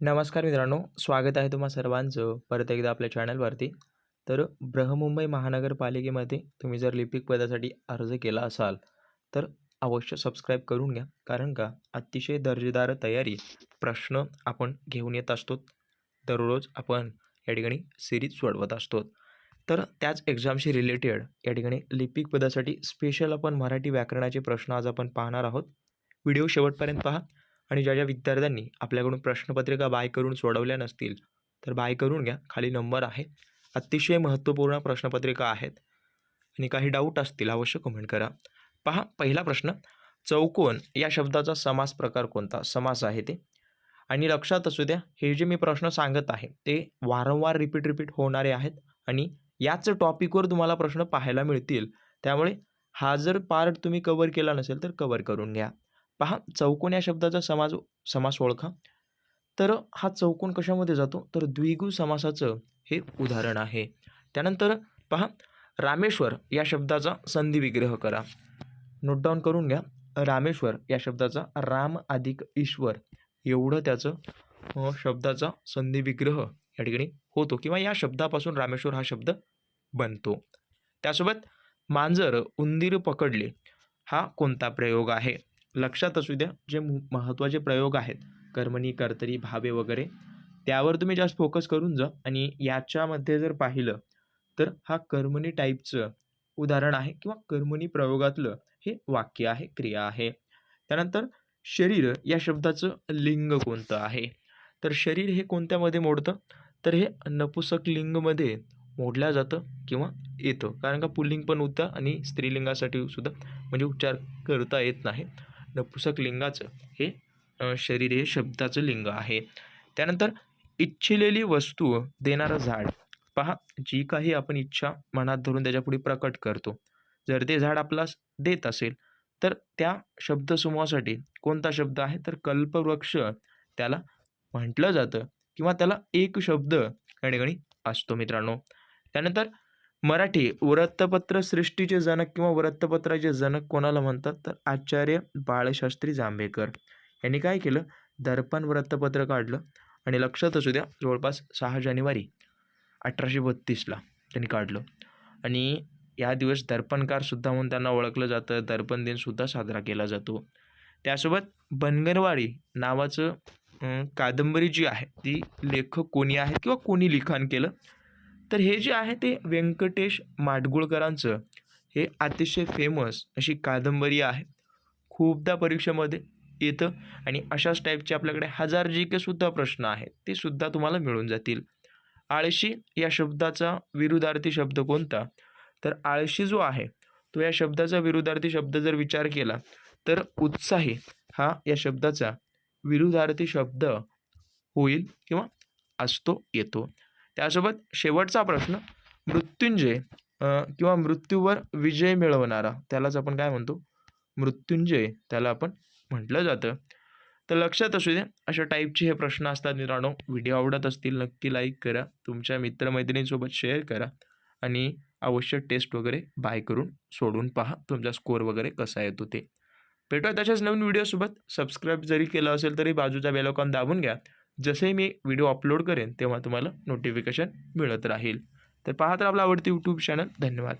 नमस्कार मित्रांनो स्वागत आहे तुम्हा सर्वांचं परत एकदा आपल्या चॅनलवरती. तर बृहमुंबई महानगरपालिकेमध्ये तुम्ही जर लिपिक पदासाठी अर्ज केला असाल तर अवश्य सबस्क्राईब करून घ्या. कारण का? अतिशय दर्जेदार तयारी प्रश्न आपण घेऊन येत असतो दररोज आपण या ठिकाणी सिरीज सोडवत असतो तर त्याच एक्झामशी रिलेटेड या ठिकाणी लिपिक पदासाठी स्पेशल आपण मराठी व्याकरणाचे प्रश्न आज आपण पाहणार आहोत. व्हिडिओ शेवटपर्यंत पहा. आणि ज्या ज्या विद्यार्थ्यांनी आपल्याकडून प्रश्नपत्रिका बाय करून सोडवल्या नसतील तर बाय करून घ्या. खाली नंबर आहे. अतिशय महत्त्वपूर्ण प्रश्नपत्रिका आहेत. आणि काही डाऊट असतील अवश्य कमेंट करा. पहा पहिला प्रश्न. चौकोन या शब्दाचा समास प्रकार कोणता? समास आहे ते. आणि लक्षात असू द्या हे जे मी प्रश्न सांगत आहे ते वारंवार रिपीट रिपीट होणारे आहेत. आणि याच टॉपिकवर तुम्हाला प्रश्न पाहायला मिळतील. त्यामुळे हा जर पार्ट तुम्ही कवर केला नसेल तर कवर करून घ्या. पहा चौकोन या शब्दाचा समाज समास ओळखा. तर हा चौकोन कशामध्ये जातो? तर द्विगु समासाचं हे उदाहरण आहे. त्यानंतर पहा रामेश्वर या शब्दाचा संधी विग्रह करा. नोट डाऊन करून घ्या. रामेश्वर या शब्दाचा राम अधिक ईश्वर. एवढं त्याचं शब्दाचा संधी विग्रह या ठिकाणी होतो किंवा या शब्दापासून रामेश्वर हा शब्द बनतो. त्यासोबत मांजर उंदीर पकडले हा कोणता प्रयोग आहे? लक्षात असू द्या जे महत्त्वाचे प्रयोग आहेत कर्मणी कर्तरी भावे वगैरे त्यावर तुम्ही जास्त फोकस करून जा आणि याच्यामध्ये जर पाहिलं तर हा कर्मणी टाईपचं उदाहरण आहे किंवा कर्मणी प्रयोगातलं हे वाक्य आहे क्रिया आहे. त्यानंतर शरीर या शब्दाचं लिंग कोणतं आहे? तर शरीर हे कोणत्यामध्ये मोडतं? तर हे नपुसक लिंगमध्ये मोडल्या जातं किंवा येतं. कारण का पुल्लिंग पण होतं आणि स्त्रीलिंगासाठी सुद्धा म्हणजे उच्चार करता येत नाही. नपुसक लिंगाचं हे शरीर हे शब्दाचं लिंग आहे. त्यानंतर इच्छिलेली वस्तू देणारं झाड. पहा जी काही आपण इच्छा मनात धरून त्याच्यापुढे प्रकट करतो. जर ते झाड आपला देत असेल तर त्या शब्दसमूहासाठी कोणता शब्द आहे? तर कल्पवृक्ष. त्याला म्हटलं जातं किंवा त्याला एक शब्द या ठिकाणी असतो मित्रांनो. त्यानंतर मराठी वृत्तपत्र सृष्टीचे जनक किंवा वृत्तपत्राचे जनक कोणाला म्हणतात? तर आचार्य बाळशास्त्री जांभेकर. यांनी काय केलं? दर्पण वृत्तपत्र काढलं आणि लक्षात असू द्या जवळपास सहा जानेवारी अठराशे बत्तीसला त्यांनी काढलं. आणि या दिवस दर्पणकारसुद्धा म्हणून त्यांना ओळखलं जातं. दर्पण दिनसुद्धा साजरा केला जातो. त्यासोबत बनगरवाडी नावाचं कादंबरी जी आहे ती लेखक कोणी आहेत किंवा कोणी लिखाण केलं? तर हे जे आहे ते व्यंकटेश माडगुळकरांचं हे अतिशय फेमस अशी कादंबरी आहे. खूपदा परीक्षेमध्ये येतं आणि अशाच टाईपचे आपल्याकडे हजार जी के सुद्धा प्रश्न आहेत ते सुद्धा तुम्हाला मिळून जातील. आळशी या शब्दाचा विरुद्धार्थी शब्द कोणता? तर आळशी जो आहे तो या शब्दाचा विरुद्धार्थी शब्द जर विचार केला तर उत्साही हा या शब्दाचा विरुद्धार्थी शब्द होईल किंवा असतो येतो. त्यासोबत शेवटचा प्रश्न मृत्युंजय किंवा मृत्यूवर विजय मिळवणारा त्यालाच आपण काय म्हणतो? मृत्युंजय त्याला आपण म्हटलं जातं. तर लक्षात असू द्या अशा टाईपचे हे प्रश्न असतात मित्रांनो. व्हिडिओ आवडत असतील नक्की लाईक करा. तुमच्या मित्रमैत्रिणींसोबत शेअर करा. आणि आवश्यक टेस्ट वगैरे बाय करून सोडून पहा तुमचा स्कोअर वगैरे कसा येतो ते. भेटूया तशाच नवीन व्हिडिओसोबत सबस्क्राईब जरी केलं असेल तरी बाजूचा बेलॉकॉन दाबून घ्या. जसे मी व्हिडिओ अपलोड करेन तेव्हा तुम्हाला नोटिफिकेशन मिळत राहील. तर पाहत तर आपला आवडती यूट्यूब चॅनल धन्यवाद.